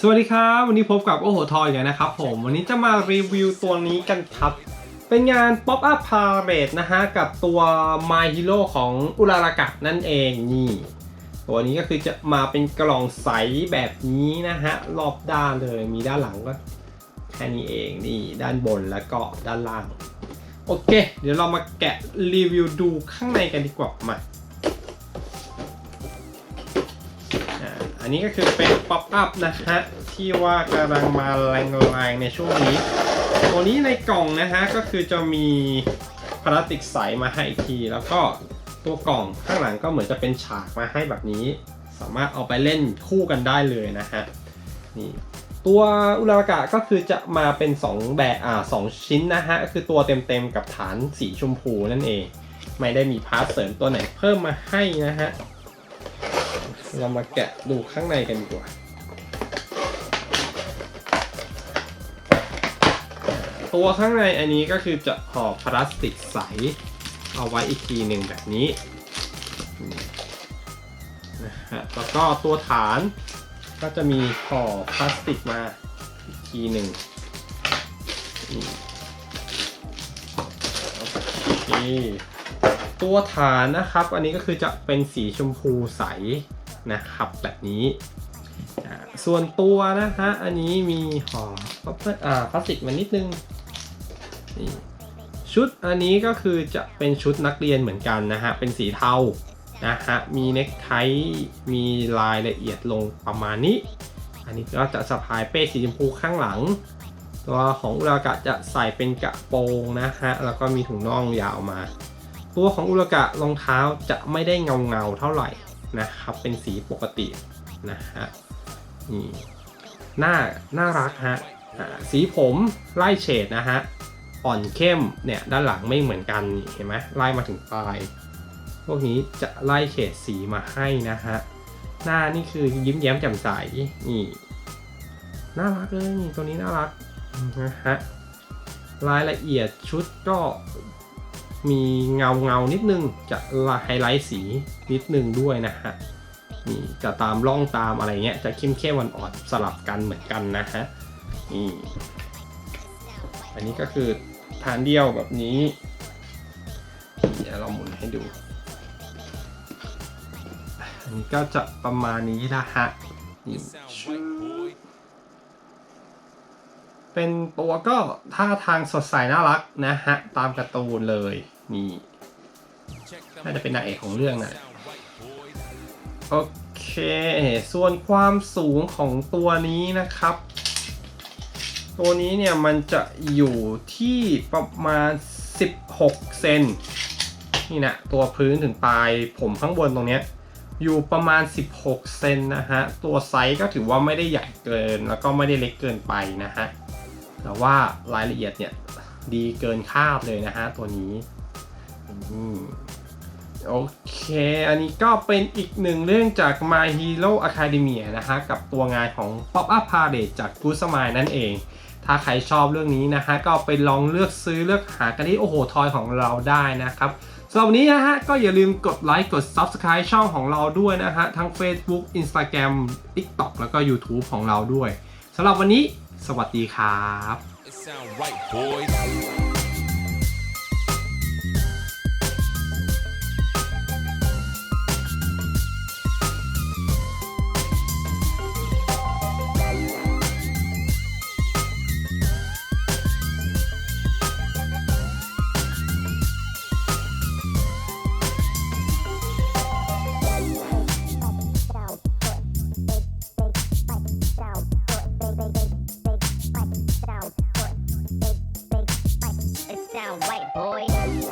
สวัสดีครับ วันนี้พบกับโอโหทอยกันนะครับผมวันนี้จะมารีวิวตัวนี้กันครับ เป็นงาน Pop Up Parade นะฮะ กับตัว My Hero ของอุรารากะนั่นเองนี่ ตัวนี้ก็คือจะมาเป็นกล่องใสแบบนี้นะฮะ รอบด้านเลยมีด้านหลังก็แค่นี้เองนี่ด้านบนแล้วก็ด้านล่าง โอเค เดี๋ยวเรามาแกะรีวิวดูข้างในกันดีกว่ามา อันนี้ก็คือเป็นป๊อปอัพนะฮะที่ว่ากำลังมาแรงๆในช่วงนี้ ตัวนี้ในกล่องนะฮะก็คือจะมีพลาสติกใสมาให้อีกที แล้วก็ตัวกล่องข้างหลังก็เหมือนจะเป็นฉากมาให้แบบนี้ สามารถเอาไปเล่นคู่กันได้เลยนะฮะนี่ตัวอุลากะก็คือจะมาเป็น 2 แบบอ่าสองชิ้นนะฮะก็คือตัวเต็มๆกับฐานสีชมพูนั่นเอง ไม่ได้มีพาร์ทเสริมตัวไหนเพิ่มมาให้นะฮะ เรามาแกะดูข้างในกันดีกว่า ตัวข้างในอันนี้ก็คือจะห่อพลาสติกใส เอาไว้อีกทีหนึ่งแบบนี้นะฮะแล้วก็ตัวฐานก็จะมีห่อพลาสติกมาอีกทีหนึ่งโอเคตัวฐานนะครับ อันนี้ก็คือจะเป็นสีชมพูใส นะครับแบบนี้ ส่วนตัวนะฮะอันนี้มีห่ออ่าพลาสติกมานิดนึงนี่ชุดอันนี้ก็คือจะเป็นชุดนักเรียนเหมือนกันนะฮะ เป็นสีเทานะฮะ มีเน็กไท มีรายละเอียดลงประมาณนี้ อันนี้ก็จะสะพายเป้สีชมพูข้างหลัง ตัวของอุรากะจะใส่เป็นกระโปรงนะฮะ แล้วก็มีถุงน่องยาวมา ตัวของอุรากะรองเท้าจะไม่ได้เงาเงาเท่าไหร่ นะครับ เป็นสีปกตินะฮะนี่หน้าน่ารักฮะสีผมไล่เฉดนะฮะอ่อนเข้มเนี่ยด้านหลังไม่เหมือนกันเห็นไหมไล่มาถึงปลาย พวกนี้จะไล่เฉดสีมาให้นะฮะหน้านี่คือยิ้มแย้มแจ่มใสนี่น่ารักเลยตัวนี้น่ารักนะฮะรายละเอียดชุดก็ มีเงาเงานิดนึงจะไฮไลท์สีนิดนึงด้วยนะฮะนี่จะตามร่องตามอะไรเงี้ยจะเข้มเข้มๆอ่อนสลับกันเหมือนกันนะฮะนี่อันนี้ก็คือฐานเดียวแบบนี้ เดี๋ยวเราหมุนให้ดู อันนี้ก็จะประมาณนี้นะฮะนี่เป็นตัวก็ท่าทางสดใสน่ารักนะฮะ ตามการ์ตูนเลย นี่น่าจะเป็นนางเอกของเรื่องนะโอเค ส่วนความสูงของตัวนี้นะครับ ตัวนี้เนี่ยมันจะอยู่ที่ประมาณ 16 เซนนี่นะตัวพื้นถึงปลายผมข้างบนตรงเนี้ยอยู่ประมาณ 16 เซนนะฮะ ตัวไซส์ก็ถือว่าไม่ได้ใหญ่เกิน แล้วก็ไม่ได้เล็กเกินไปนะฮะ แต่ว่ารายละเอียดเนี่ยดีเกินคาดเลยนะฮะตัวนี้อืม โอเค อันนี้ก็เป็นอีกหนึ่งเรื่องจาก My Hero Academia นะฮะ กับตัวงานของ Pop Up Parade จาก Good Smile นั่นเอง ถ้าใครชอบเรื่องนี้นะฮะ ก็ไปลองเลือกซื้อเลือกหากันที่โอ้โหทอยของเราได้นะครับสำหรับวันนี้นะฮะ ก็อย่าลืมกดไลค์กด Subscribe ช่องของเราด้วยนะฮะ ทั้ง Facebook Instagram TikTok แล้วก็ YouTube ของเราด้วยสำหรับวันนี้ สวัสดีครับ sound right, boy.